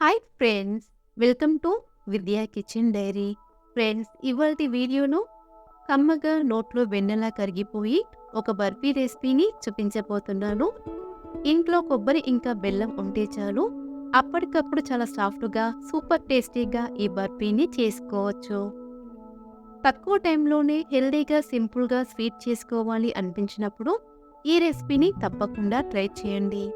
Hi friends welcome to Vidya kitchen diary friends ఇవాళ వీడియోను కమ్మగా నోట్లో వెన్నెలా కరిగిపోయి ఒక బర్ఫీ రెసిపీని చూపించబోతున్నాను. ఇంట్లో కొబ్బరి ఇంకా బెల్లం ఉంటే చాలు. అప్పటికప్పుడు చాలా సాఫ్ట్గా సూపర్ టేస్టీగా ఈ బర్ఫీని చేసుకోవచ్చు. తక్కువ టైంలోనే హెల్దీగా సింపుల్గా స్వీట్ చేసుకోవాలి అనిపించినప్పుడు ఈ రెసిపీని తప్పకుండా ట్రై చేయండి.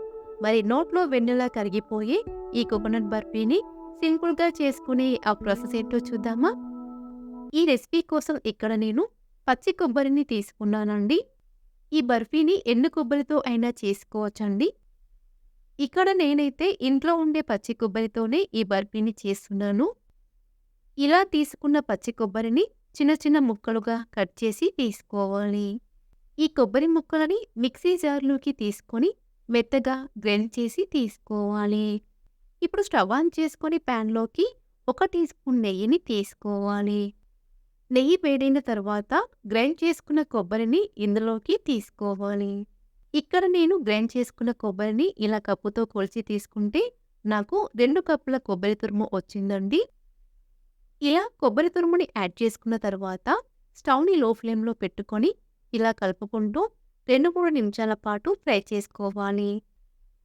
మరి నోట్లో వెన్నెలా కరిగిపోయి ఈ కోకోనట్ బర్ఫీని సింపుల్గా చేసుకునే ఆ ప్రాసెస్ ఏంటో చూద్దామా? ఈ రెసిపీ కోసం ఇక్కడ నేను పచ్చి కొబ్బరిని తీసుకున్నానండి. ఈ బర్ఫీని ఎండు కొబ్బరితో అయినా చేసుకోవచ్చండి. ఇక్కడ నేనైతే ఇంట్లో ఉండే పచ్చి కొబ్బరితోనే ఈ బర్ఫీని చేస్తున్నాను. ఇలా తీసుకున్న పచ్చి కొబ్బరిని చిన్న చిన్న ముక్కలుగా కట్ చేసి తీసుకోవాలి. ఈ కొబ్బరి ముక్కలని మిక్సీ జార్లోకి తీసుకొని మెత్తగా గ్రైండ్ చేసి తీసుకోవాలి. ఇప్పుడు స్టవ్ ఆన్ చేసుకొని ప్యాన్లోకి ఒక టీ స్పూన్ నెయ్యిని తీసుకోవాలి. నెయ్యి వేడైన తర్వాత గ్రైండ్ చేసుకున్న కొబ్బరిని ఇందులోకి తీసుకోవాలి. ఇక్కడ నేను గ్రైండ్ చేసుకున్న కొబ్బరిని ఇలా కప్పుతో కొలిచి తీసుకుంటే నాకు రెండు కప్పుల కొబ్బరి తురుము వచ్చిందండి. ఇలా కొబ్బరి తురుముని యాడ్ చేసుకున్న తర్వాత స్టవ్ని లో ఫ్లేమ్లో పెట్టుకొని ఇలా కలుపుకుంటూ రెండు మూడు నిమిషాల పాటు ఫ్రై చేసుకోవాలి.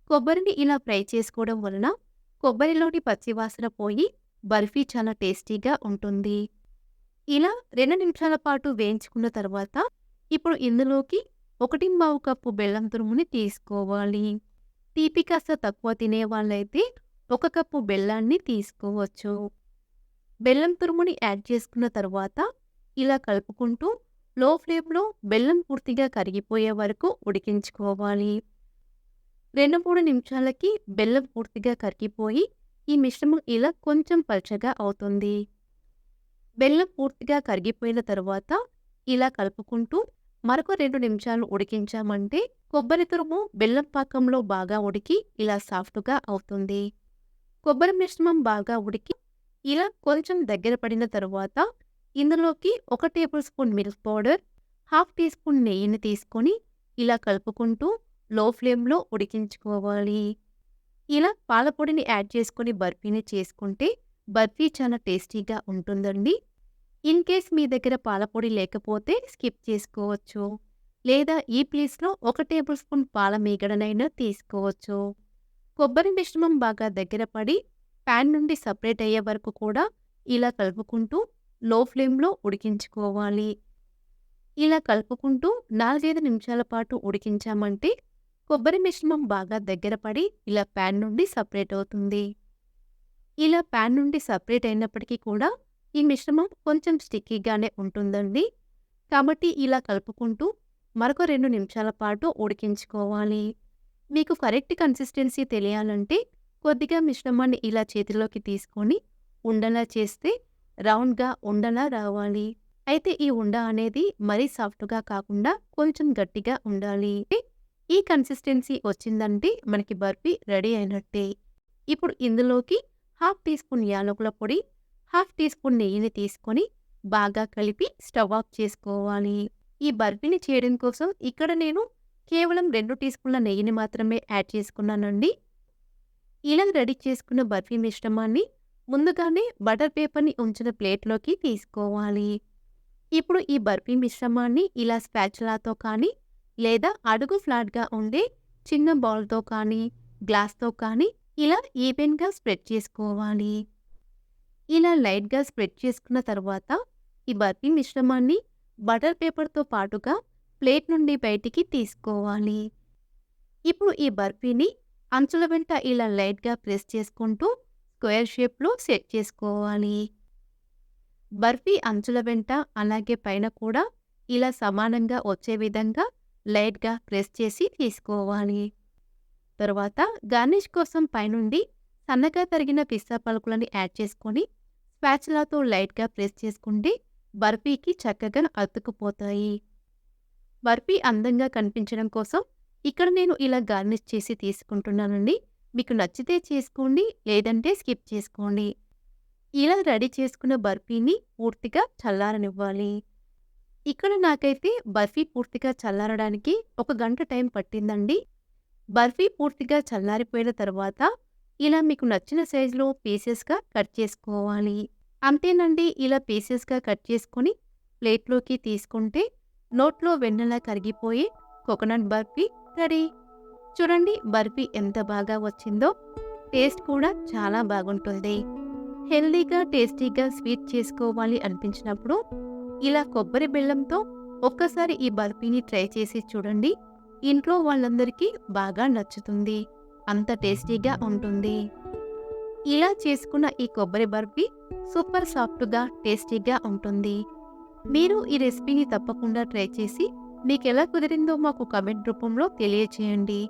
కొబ్బరిని ఇలా ఫ్రై చేసుకోవడం వలన కొబ్బరిలోని పచ్చివాసన పోయి బర్ఫీ చాలా టేస్టీగా ఉంటుంది. ఇలా రెండు నిమిషాల పాటు వేయించుకున్న తర్వాత ఇప్పుడు ఇందులోకి ఒకటి పావు కప్పు బెల్లం తురుముని తీసుకోవాలి. తీపి కాస్త తక్కువ తినే వాళ్ళైతే ఒక కప్పు బెల్లాన్ని తీసుకోవచ్చు. బెల్లం తురుముని యాడ్ చేసుకున్న తర్వాత ఇలా కలుపుకుంటూ లో ఫ్లేమ్లో బెల్లం పూర్తిగా కరిగిపోయే వరకు ఉడికించుకోవాలి. రెండు మూడు నిమిషాలకి బెల్లం పూర్తిగా కరిగిపోయి ఈ మిశ్రమం ఇలా కొంచెం పల్చగా అవుతుంది. బెల్లం పూర్తిగా కరిగిపోయిన తర్వాత ఇలా కలుపుకుంటూ మరొక రెండు నిమిషాలు ఉడికించామంటే కొబ్బరి తురుము బెల్లం పాకంలో బాగా ఉడికి ఇలా సాఫ్ట్గా అవుతుంది. కొబ్బరి మిశ్రమం బాగా ఉడికి ఇలా కొంచెం దగ్గర పడిన తరువాత ఇందులోకి ఒక table spoon milk powder half tea spoon నెయ్యిని తీసుకొని ఇలా కలుపుకుంటూ లో ఫ్లేమ్లో ఉడికించుకోవాలి. ఇలా పాలపొడిని యాడ్ చేసుకొని బర్ఫీని చేసుకుంటే బర్ఫీ చాలా టేస్టీగా ఉంటుందండి. ఇన్ కేస్ మీ దగ్గర పాలపొడి లేకపోతే స్కిప్ చేసుకోవచ్చు. లేదా ఈ ప్లేస్లో ఒక టేబుల్ స్పూన్ పాల మీగడనైనా తీసుకోవచ్చు. కొబ్బరి మిశ్రమం బాగా దగ్గర పడి ప్యాన్ నుండి సపరేట్ అయ్యే వరకు కూడా ఇలా కలుపుకుంటూ లో ఫ్లేమ్లో ఉడికించుకోవాలి. ఇలా కలుపుకుంటూ నాలుగైదు నిమిషాల పాటు ఉడికించామంటే కొబ్బరి మిశ్రమం బాగా దగ్గర పడి ఇలా ప్యాన్ నుండి సపరేట్ అవుతుంది. ఇలా ప్యాన్ నుండి సపరేట్ అయినప్పటికీ కూడా ఈ మిశ్రమం కొంచెం స్టిక్కీగానే ఉంటుందండి. కాబట్టి ఇలా కలుపుకుంటూ మరొక రెండు నిమిషాల పాటు ఉడికించుకోవాలి. మీకు కరెక్ట్ కన్సిస్టెన్సీ తెలియాలంటే కొద్దిగా మిశ్రమాన్ని ఇలా చేతిలోకి తీసుకొని ఉండలా చేస్తే రౌండ్గా ఉండలా రావాలి. అయితే ఈ ఉండ అనేది మరీ సాఫ్ట్గా కాకుండా కొంచెం గట్టిగా ఉండాలి ఈ కన్సిస్టెన్సీ వచ్చిందంటే మనకి బర్ఫీ రెడీ అయినట్టే. ఇప్పుడు ఇందులోకి హాఫ్ టీ స్పూన్ యాలకుల పొడి హాఫ్ టీ స్పూన్ నెయ్యిని తీసుకొని బాగా కలిపి స్టవ్ ఆఫ్ చేసుకోవాలి. ఈ బర్ఫీని చేయడం కోసం ఇక్కడ నేను కేవలం రెండు టీ స్పూన్ల నెయ్యిని మాత్రమే యాడ్ చేసుకున్నానండి. ఇలా రెడీ చేసుకున్న బర్ఫీ మిశ్రమాన్ని ముందుగానే బటర్ పేపర్ని ఉంచిన ప్లేట్లోకి తీసుకోవాలి. ఇప్పుడు ఈ బర్ఫీ మిశ్రమాన్ని ఇలా స్పాచులాతో కానీ లేదా అడుగు ఫ్లాట్గా ఉండే చిన్న బౌల్తో కానీ గ్లాస్తో కానీ ఇలా ఈవెన్గా స్ప్రెడ్ చేసుకోవాలి. ఇలా లైట్గా స్ప్రెడ్ చేసుకున్న తర్వాత ఈ బర్ఫీ మిశ్రమాన్ని బటర్ పేపర్తో పాటుగా ప్లేట్ నుండి బయటికి తీసుకోవాలి. ఇప్పుడు ఈ బర్ఫీని అంచుల వెంట ఇలా లైట్గా ప్రెస్ చేసుకుంటూ స్క్వేర్ షేప్లో సెట్ చేసుకోవాలి. బర్ఫీ అంచుల వెంట అలాగే పైన కూడా ఇలా సమానంగా వచ్చే విధంగా లైట్గా ప్రెస్ చేసి తీసుకోవాలి. తర్వాత గార్నిష్ కోసం పైనుండి సన్నగా తరిగిన పిస్తా పలుకులని యాడ్ చేసుకొని స్పాచులాతో లైట్గా ప్రెస్ చేసుకుంటే బర్ఫీకి చక్కగా అతుకుపోతాయి బర్ఫీ అందంగా కనిపించడం కోసం ఇక్కడ నేను ఇలా గార్నిష్ చేసి తీసుకుంటున్నానండి. మీకు నచ్చితే చేసుకోండి లేదంటే స్కిప్ చేసుకోండి. ఇలా రెడీ చేసుకున్న బర్ఫీని పూర్తిగా చల్లారనివ్వాలి. ఇక్కడ నాకైతే బర్ఫీ పూర్తిగా చల్లారడానికి ఒక గంట టైం పట్టిందండి. బర్ఫీ పూర్తిగా చల్లారిపోయిన తర్వాత ఇలా మీకు నచ్చిన సైజులో పీసెస్గా కట్ చేసుకోవాలి. అంతేనండి ఇలా పీసెస్గా కట్ చేసుకొని ప్లేట్లోకి తీసుకుంటే నోట్లో వెన్నెలా కరిగిపోయి కోకోనట్ బర్ఫీ రెడీ. చూడండి బర్ఫీ ఎంత బాగా వచ్చిందో. టేస్ట్ కూడా చాలా బాగుంటుంది. హెల్దీగా టేస్టీగా స్వీట్ చేసుకోవాలి అనిపించినప్పుడు ఇలా కొబ్బరి బెల్లంతో ఒక్కసారి ఈ బర్ఫీని ట్రై చేసి చూడండి. ఇంట్లో వాళ్ళందరికీ బాగా నచ్చుతుంది. అంత టేస్టీగా ఉంటుంది. ఇలా చేసుకున్న ఈ కొబ్బరి బర్ఫీ సూపర్ సాఫ్ట్గా టేస్టీగా ఉంటుంది. మీరు ఈ రెసిపీని తప్పకుండా ట్రై చేసి మీకు ఎలా కుదిరిందో మాకు కమెంట్ రూపంలో తెలియచేయండి.